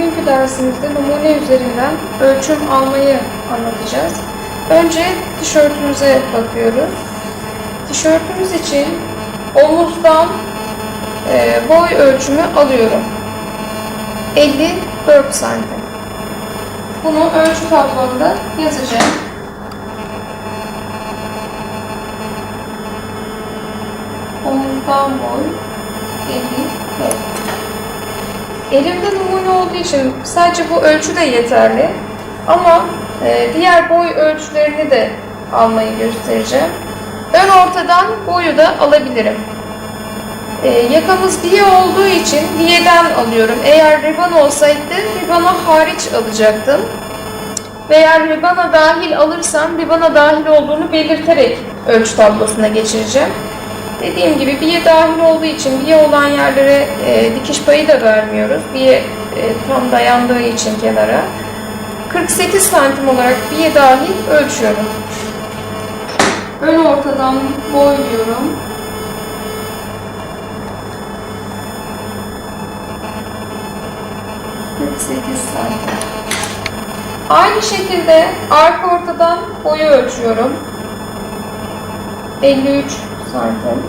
bugünkü dersimizde numune üzerinden ölçüm almayı anlatacağız. Önce tişörtümüze bakıyoruz. Tişörtümüz için omuzdan e, boy ölçümü alıyorum. 54 santim. Bunu ölçü tablomda yazacağım. Omuzdan boy 54. Elimde numune olduğu için sadece bu ölçü de yeterli. Ama e, diğer boy ölçülerini de almayı göstereceğim. Ön ortadan boyu da alabilirim. E, yakamız diye olduğu için diyeden alıyorum. Eğer riban olsaydı ribana hariç alacaktım. Veya ribana dahil alırsam ribana dahil olduğunu belirterek ölçü tablosuna geçireceğim. Dediğim gibi biye dahil olduğu için biye olan yerlere e, dikiş payı da vermiyoruz. Biye e, tam dayandığı için kenara. 48 santim olarak biye dahil ölçüyorum. Ön ortadan boyluyorum. santim. Aynı şekilde arka ortadan boyu ölçüyorum. 53 santim.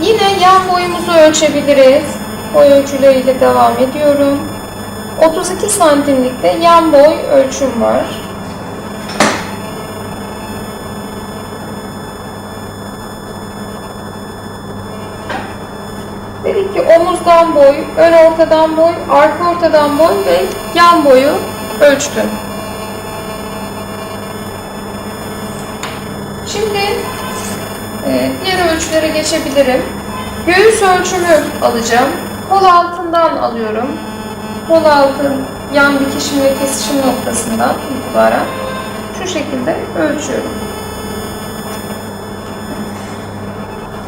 Yine yan boyumuzu ölçebiliriz. Boy ölçüleriyle devam ediyorum. 32 santimlikte yan boy ölçüm var. Dedik omuzdan boy, ön ortadan boy, arka ortadan boy ve yan boyu ölçtüm. Şimdi e, diğer ölçülere geçebilirim. Göğüs ölçümü alacağım. Kol altından alıyorum. Kol altın yan dikişim ve kesişim noktasından itibaren şu şekilde ölçüyorum.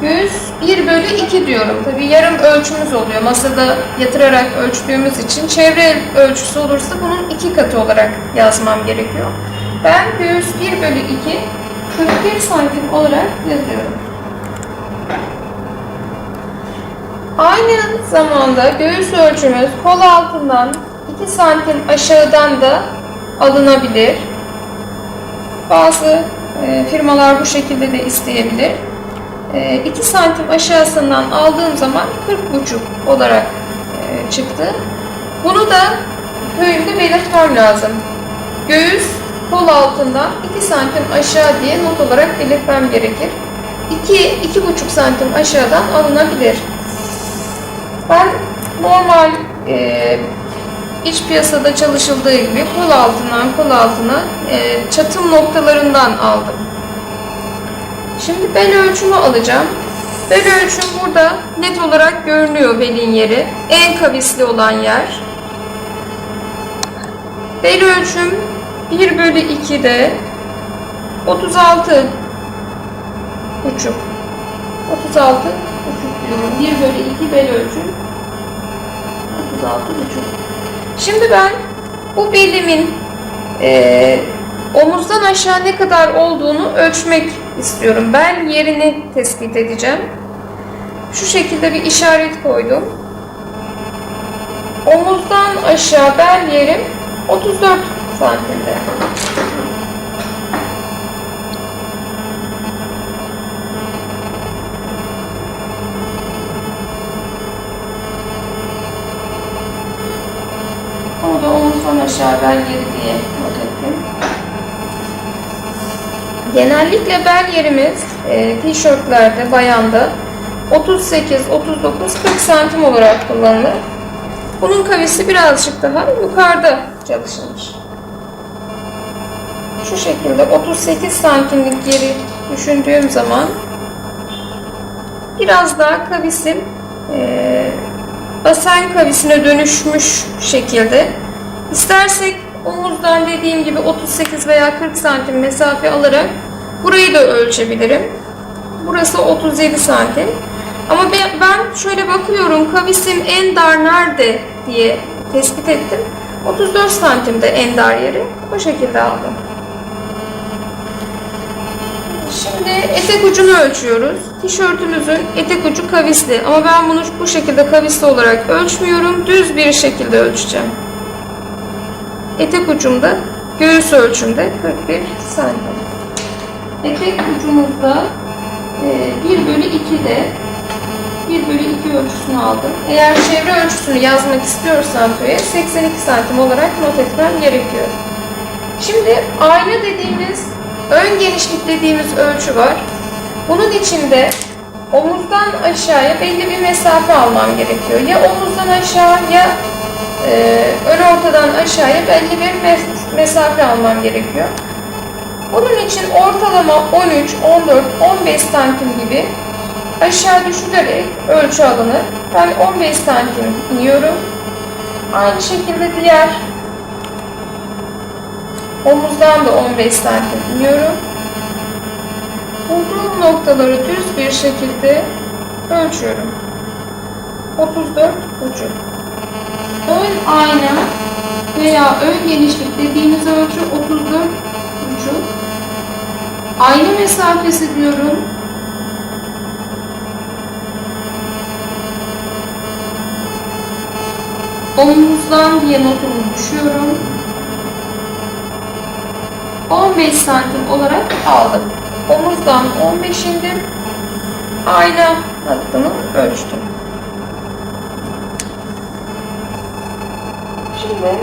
Göğüs 1 bölü 2 diyorum. Tabi yarım ölçümüz oluyor. Masada yatırarak ölçtüğümüz için çevre ölçüsü olursa bunun iki katı olarak yazmam gerekiyor. Ben göğüs 1 bölü 2 41 santim olarak yazıyorum. Aynı zamanda göğüs ölçümüz kol altından 2 santim aşağıdan da alınabilir. Bazı e, firmalar bu şekilde de isteyebilir. 2 santim aşağısından aldığım zaman 40,5 olarak e, çıktı. Bunu da köyümde belirtmem lazım. Göğüs kol altından 2 santim aşağı diye not olarak belirtmem gerekir. 2 2,5 santim aşağıdan alınabilir. Ben normal e, iç piyasada çalışıldığı gibi kol altından kol altına e, çatım noktalarından aldım. Şimdi bel ölçümü alacağım. Bel ölçüm burada net olarak görünüyor belin yeri. En kavisli olan yer. Bel ölçüm 1 bölü 2'de 36 buçuk. 36 buçuk diyorum. 1 bölü 2 bel ölçüm 36 buçuk. Şimdi ben bu belimin e, omuzdan aşağı ne kadar olduğunu ölçmek istiyorum. Ben yerini tespit edeceğim. Şu şekilde bir işaret koydum. Omuzdan aşağı bel yerim 34 santimde. Onu da omuzdan aşağı bel yeri diye not ettim. Genellikle bel yerimiz e, tişörtlerde, bayanda 38, 39, 40 santim olarak kullanılır. Bunun kavisi birazcık daha yukarıda çalışılmış. Şu şekilde 38 santimlik yeri düşündüğüm zaman biraz daha kavisim e, basen kavisine dönüşmüş şekilde istersek omuzdan dediğim gibi 38 veya 40 santim mesafe alarak burayı da ölçebilirim. Burası 37 santim. Ama ben, şöyle bakıyorum kavisim en dar nerede diye tespit ettim. 34 santimde en dar yeri. O şekilde aldım. Şimdi etek ucunu ölçüyoruz. Tişörtümüzün etek ucu kavisli ama ben bunu bu şekilde kavisli olarak ölçmüyorum. Düz bir şekilde ölçeceğim. Etek ucumda göğüs ölçümde 41 santim. Etek ucumuzda e, 1 bölü 2'de 1 bölü 2 ölçüsünü aldım. Eğer çevre ölçüsünü yazmak istiyorsam köye 82 santim olarak not etmem gerekiyor. Şimdi ayna dediğimiz, ön genişlik dediğimiz ölçü var. Bunun içinde omuzdan aşağıya belli bir mesafe almam gerekiyor. Ya omuzdan aşağı ya e, ön ortadan aşağıya belli bir mes- mesafe almam gerekiyor. Bunun için ortalama 13, 14, 15 santim gibi aşağı düşürerek ölçü alınır. Ben 15 santim iniyorum. Aynı şekilde diğer omuzdan da 15 santim iniyorum. Bulduğum noktaları düz bir şekilde ölçüyorum. 34 ucu. Ön ayna veya ön genişlik dediğimiz ölçü 34 ucu. Ayna mesafesi diyorum. Omuzdan diye notumu düşüyorum. 15 santim olarak aldım. Omuzdan 15 indim. Ayna hattını ölçtüm. Şimdi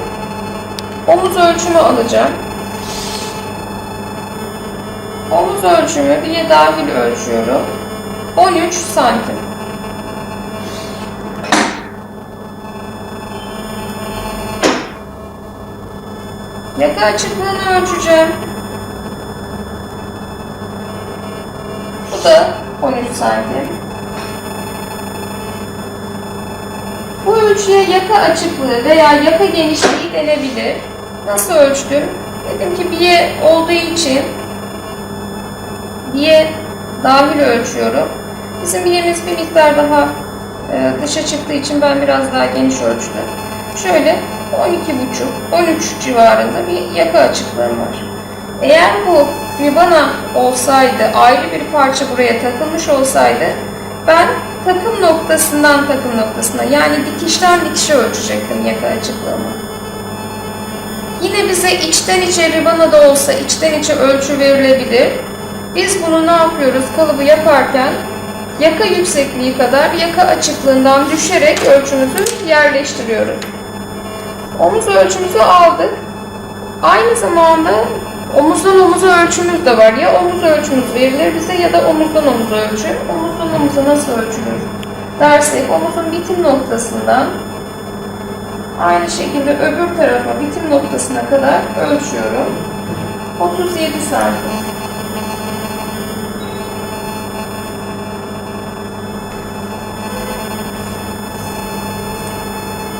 omuz ölçümü alacağım. Omuz ölçümü bir dahil ölçüyorum. 13 santim. Yaka açıklığını ölçeceğim. Bu da 13 santim. Bu ölçüye yaka açıklığı veya yaka genişliği denebilir. Nasıl ölçtüm? Dedim ki biye olduğu için biye dahil ölçüyorum. Bizim biyemiz bir miktar daha e, dışa çıktığı için ben biraz daha geniş ölçtüm. Şöyle 12,5-13 civarında bir yaka açıklığım var. Eğer bu ribana olsaydı, ayrı bir parça buraya takılmış olsaydı ben takım noktasından takım noktasına yani dikişten dikişe ölçecektim yaka açıklığımı. Yine bize içten içe ribana da olsa içten içe ölçü verilebilir. Biz bunu ne yapıyoruz kalıbı yaparken yaka yüksekliği kadar yaka açıklığından düşerek ölçümüzü yerleştiriyoruz. Omuz ölçümüzü aldık. Aynı zamanda omuzdan omuza ölçümüz de var. Ya omuz ölçümüz verilir bize ya da omuzdan omuza ölçü. Omuzdan omuza nasıl ölçülür dersek omuzun bitim noktasından aynı şekilde öbür tarafa bitim noktasına kadar ölçüyorum. 37 santim.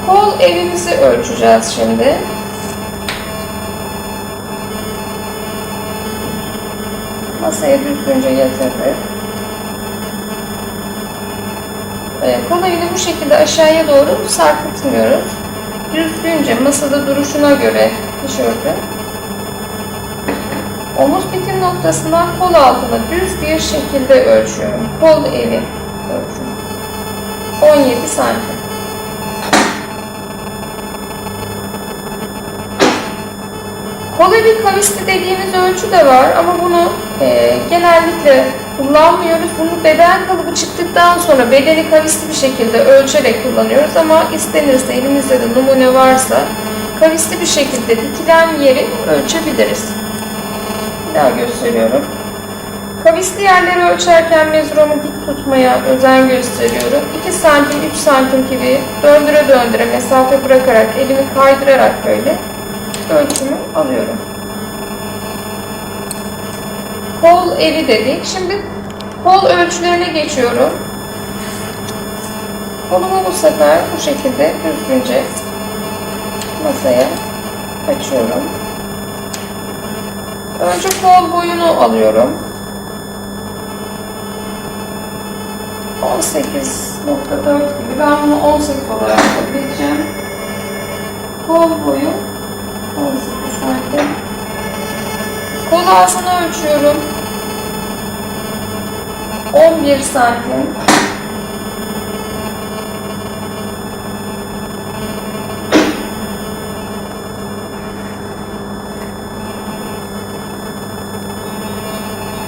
Kol evimizi ölçeceğiz şimdi. Masaya düzgünce yatırdık. Ee, kol evini bu şekilde aşağıya doğru sarkıtmıyoruz. Düzgünce masada duruşuna göre tişörtü. Omuz bitim noktasından kol altına düz bir şekilde ölçüyorum. Kol evi ölçüyorum. 17 santim. Kola bir kavisli dediğimiz ölçü de var ama bunu e, genellikle kullanmıyoruz. Bunu beden kalıbı çıktıktan sonra bedeni kavisli bir şekilde ölçerek kullanıyoruz ama istenirse elimizde de numune varsa kavisli bir şekilde dikilen yeri ölçebiliriz. Bir daha gösteriyorum. Kavisli yerleri ölçerken mezurumu dik tutmaya özen gösteriyorum. 2 santim, 3 santim gibi döndüre döndüre mesafe bırakarak, elimi kaydırarak böyle ölçümü alıyorum. Kol evi dedik. Şimdi kol ölçülerine geçiyorum. Kolumu bu sefer bu şekilde düzgünce masaya açıyorum. Önce kol boyunu alıyorum. 18.4 gibi. Ben bunu 18 olarak kabul edeceğim. Kol boyu 18 santim. Kol ağzını ölçüyorum. 11 santim.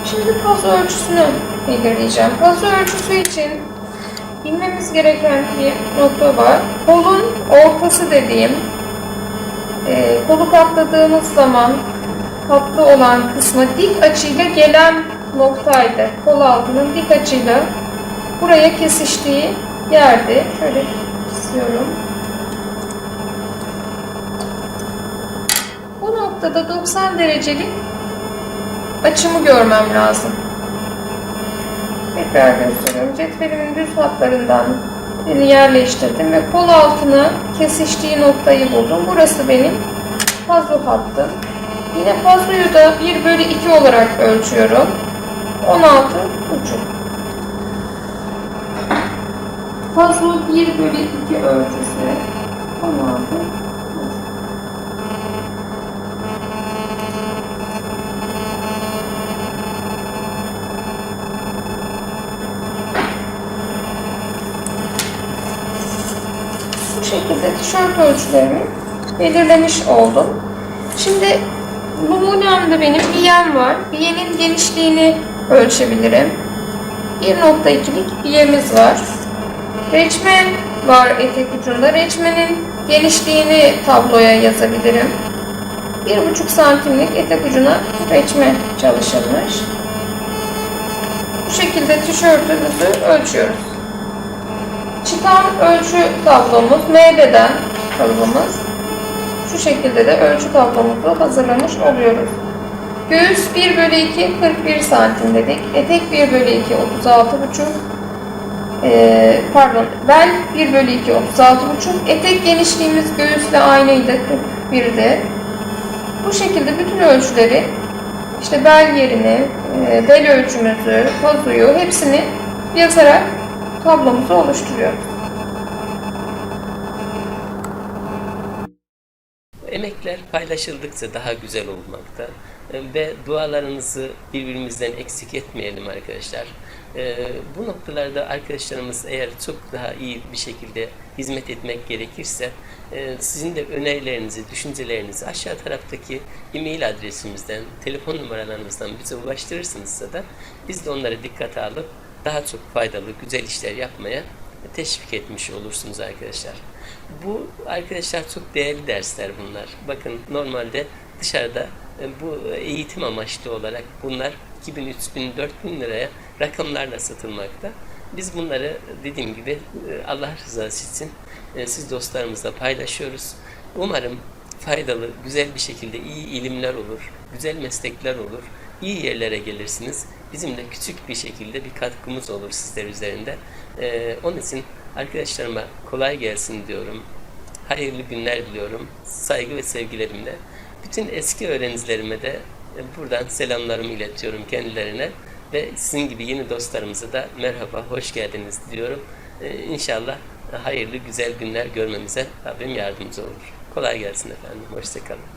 Şimdi pazo ölçüsünü belirleyeceğim. Pazo ölçüsü için bilmemiz gereken bir nokta var. Kolun ortası dediğim, kolu katladığımız zaman katlı olan kısmı dik açıyla gelen noktaydı. Kol altının dik açıyla buraya kesiştiği yerdi. Şöyle çiziyorum. Bu noktada 90 derecelik açımı görmem lazım. Tekrar gösteriyorum. Cetvelimin düz hatlarından yerleştirdim ve kol altını kesiştiği noktayı buldum. Burası benim pazo hattım. Yine pazoyu da 1 bölü 2 olarak ölçüyorum. 16 buçuk. Pazo 1 bölü 2 ölçüsü 16 buçuk. Bu tişört ölçülerimi belirlemiş oldum. Şimdi numunemde benim biyem var. Biyenin genişliğini ölçebilirim. 1.2'lik biyemiz var. Reçmen var etek ucunda. Reçmenin genişliğini tabloya yazabilirim. 1.5 santimlik etek ucuna reçme çalışılmış. Bu şekilde tişörtümüzü ölçüyoruz. Çıkan ölçü tablomuz M beden kalıbımız. Şu şekilde de ölçü tablomuzu hazırlamış oluyoruz. Göğüs 1 bölü 2 41 santim dedik. Etek 1 bölü 2 36 buçuk. Ee, pardon bel 1 bölü 2 36 buçuk. Etek genişliğimiz göğüsle aynıydı 41'di. Bu şekilde bütün ölçüleri işte bel yerini, e, bel ölçümüzü, pazuyu hepsini yazarak tablomuzu oluşturuyoruz. Emekler paylaşıldıkça daha güzel olmakta E, ve dualarınızı birbirimizden eksik etmeyelim arkadaşlar. E, Bu noktalarda arkadaşlarımız eğer çok daha iyi bir şekilde hizmet etmek gerekirse e, sizin de önerilerinizi, düşüncelerinizi aşağı taraftaki e-mail adresimizden, telefon numaralarımızdan bize ulaştırırsınız da biz de onları dikkate alıp daha çok faydalı, güzel işler yapmaya teşvik etmiş olursunuz arkadaşlar. Bu arkadaşlar çok değerli dersler bunlar. Bakın normalde dışarıda e, bu eğitim amaçlı olarak bunlar 2000, 3000, 4000 liraya rakamlarla satılmakta. Biz bunları dediğim gibi e, Allah rızası için e, siz dostlarımızla paylaşıyoruz. Umarım faydalı, güzel bir şekilde iyi ilimler olur, güzel meslekler olur, iyi yerlere gelirsiniz. Bizim de küçük bir şekilde bir katkımız olur sizler üzerinde. Ee, onun için arkadaşlarıma kolay gelsin diyorum. Hayırlı günler diliyorum. Saygı ve sevgilerimle. Bütün eski öğrencilerime de e, buradan selamlarımı iletiyorum kendilerine. Ve sizin gibi yeni dostlarımıza da merhaba, hoş geldiniz diyorum. Ee, inşallah hayırlı, güzel günler görmemize Rabbim yardımcı olur. Kolay gelsin efendim. Hoşçakalın.